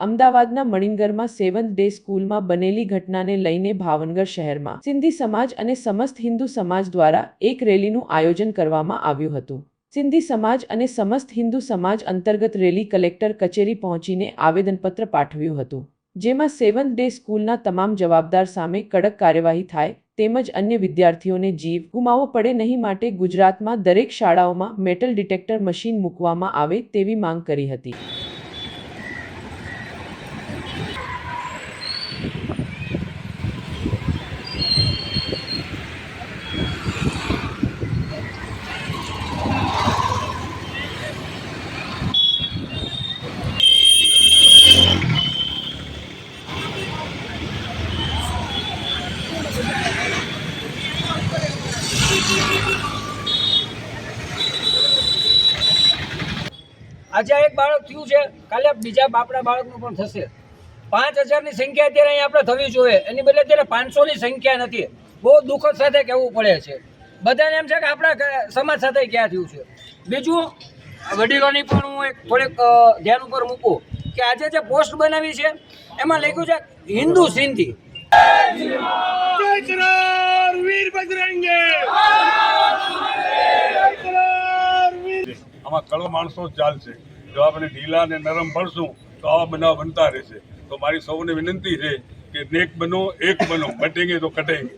અમદાવાદના મણિનગરમાં seventh day સ્કૂલમાં બનેલી ઘટનાને લઈને ભાવનગર શહેરમાં સિંધી સમાજ અને સમસ્ત હિન્દુ સમાજ દ્વારા એક રેલીનું આયોજન કરવામાં આવ્યું હતું. સિંધી સમાજ અને સમસ્ત હિન્દુ સમાજ અંતર્ગત રેલી કલેક્ટર કચેરી પહોંચીને આવેદનપત્ર પાઠવ્યું હતું. જેમાં સેવન્થ ડે સ્કૂલના તમામ જવાબદાર સામે કડક કાર્યવાહી થાય તેમજ અન્ય વિદ્યાર્થીઓને જીવ ગુમાવવો પડે નહીં માટે ગુજરાતમાં દરેક શાળાઓમાં મેટલ ડિટેક્ટર મશીન મૂકવામાં આવે તેવી માંગ કરી હતી. આજે એક બાળક થયું છે, કાલે બીજા બાપડા બાળકનું પણ થશે. પાંચ હજારની સંખ્યા અત્યારે અહીંયા આપણે થવી જોઈએ. એની બદલે અત્યારે પાંચસોની સંખ્યા નથી. બહુ દુઃખદ સાથે કહેવું પડે છે. બધાને એમ છે કે આપણા સમાજ સાથે ક્યાં થયું છે? બીજું, વડીલોની પણ હું એક થોડીક ધ્યાન ઉપર મૂકું કે આજે જે પોસ્ટ બનાવી છે, એમાં લખ્યું છે, હિન્દુ સિંધી. વીર બજરંગે જય કરાર વીર આમાં કડો માણસો ચાલશે જો આપણે ઢીલા અને નરમ ભરશું તો આવા બનાવ બનતા રહેશે. તો મારી સૌને વિનંતી છે કે નેક બનો, એક બનો. બટેંગે તો કટેંગે.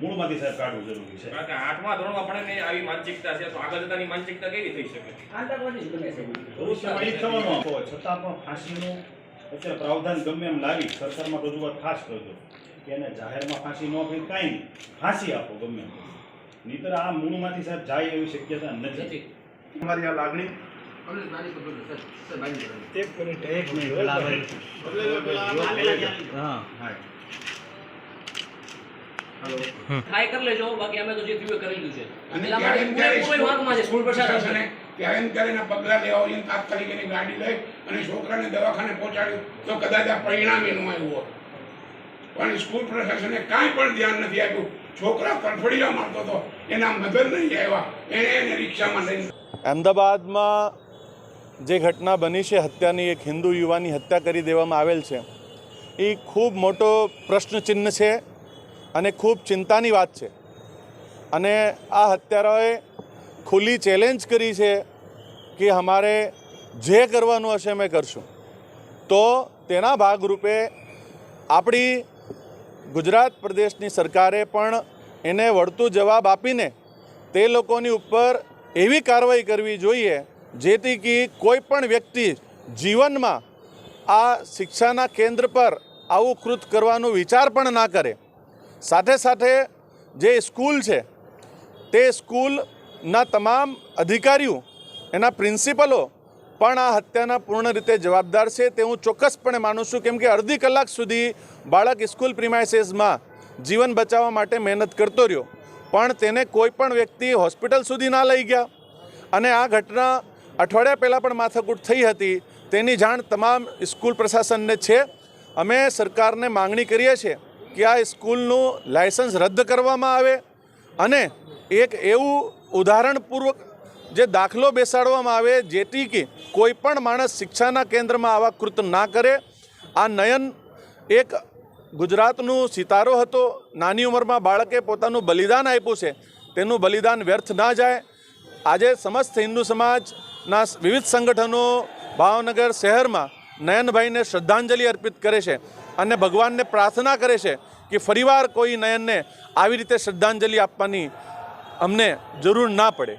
મૂળમાંથી સાહેબ કાઢવું જરૂરી છે. કારણ કે આઠમા ધોરણમાં ભણે ને આવી માનસિકતા છે તો આગળ જતાની માનસિકતા કેવી થઈ શકે? આતંકવાદી જ બને છે. ભવિષ્યમાં એ થવાનું છતાં પણ ફાંસીનું અત્યારે પ્રાવધાન ગમે એમ લાવી સરકારમાં રજૂઆત ખાસ કરજો કે એને જાહેરમાં ફાંસી ન કરી કાંઈ નહીં. ફાંસી આપો ગમે નહીતર આ મૂળમાંથી સાહેબ જાય એવી શક્યતા નથી. તમારી આ લાગણી એક મિનિટ એક મિનિટ. ટ્રાય કરી લેજો બાકી અમે તો જે થયું કરેલું છે. એટલા માટે ત્યારે પૂરેપૂરો છે સ્કૂલ પ્રશાસન પ્રશાસને ત્યારે ને ત્યારે એના પગલાં લેવા હોય તાત્કાલિક એની ગાડી લઈ અને છોકરાને દવાખાને પહોંચાડ્યું. તો કદાચ આ પરિણામ એનું આવ્યું હોત. પણ સ્કૂલ પ્રશાસને કાંઈ પણ ધ્યાન નથી આપ્યું. છોકરા તરફડીયા મારતો હતો. એના મધર નહીં આવ્યા. એને એને રિક્ષામાં લઈને અમદાવાદમાં જે ઘટના બની છે હત્યાની, એક હિન્દુ યુવાની હત્યા કરી દેવામાં આવેલ છે. એ ખૂબ મોટો પ્રશ્નચિહ્ન છે અને ખૂબ ચિંતાની વાત છે. અને આ હત્યારાઓએ ખુલ્લી ચેલેન્જ કરી છે કે અમારે જે કરવાનું હશે અમે કરશું. તો તેના ભાગરૂપે આપણી ગુજરાત પ્રદેશની સરકારે પણ એને વળતું જવાબ આપીને તે લોકોની ઉપર એવી કાર્યવાહી કરવી જોઈએ જેથી કે કોઈ પણ વ્યક્તિ જીવનમાં આ શિક્ષાના કેન્દ્ર પર આવું કૃત કરવાનો વિચાર પણ ના કરે. સાથે સાથે જે સ્કૂલ છે, તે સ્કૂલના તમામ અધિકારીઓ, એના પ્રિન્સિપલો પણ આ હત્યાના પૂર્ણ રીતે જવાબદાર છે. તે હું ચોક્કસપણે માનું છું કેમ કે અડધી કલાક સુધી બાળક સ્કૂલ પ્રિમાઇસીસમાં જીવન બચાવવા માટે મહેનત કરતો રહ્યો. પણ તેને કોઈ પણ વ્યક્તિ હોસ્પિટલ સુધી ના લઈ ગયા. અને આ ઘટના અઠવાડિયા પહેલાં પણ માથાકૂટ થઈ હતી. તેની જાણ તમામ સ્કૂલ પ્રશાસનને છે. અમે સરકારને માંગણી કરીએ છીએ કે આ સ્કૂલનું લાયસન્સ રદ કરવામાં આવે અને એક એવું ઉદાહરણપૂર્વક જે દાખલો બેસાડવામાં આવે, જેથી કે કોઈ પણ માણસ શિક્ષાના કેન્દ્રમાં આવા કૃત ના કરે. આ નયન એક ગુજરાતનું સિતારો હતો. નાની ઉંમરમાં બાળકે પોતાનું બલિદાન આપ્યું છે. તેનું બલિદાન વ્યર્થ ના જાય. આજે સમસ્ત હિન્દુ સમાજના વિવિધ સંગઠનો ભાવનગર શહેરમાં નયનભાઈને શ્રદ્ધાંજલિ અર્પિત કરે છે અને ભગવાનને પ્રાર્થના કરે છે કે ફરીવાર કોઈ નયનને આવી રીતે શ્રદ્ધાંજલિ આપવાની અમને જરૂર ના પડે.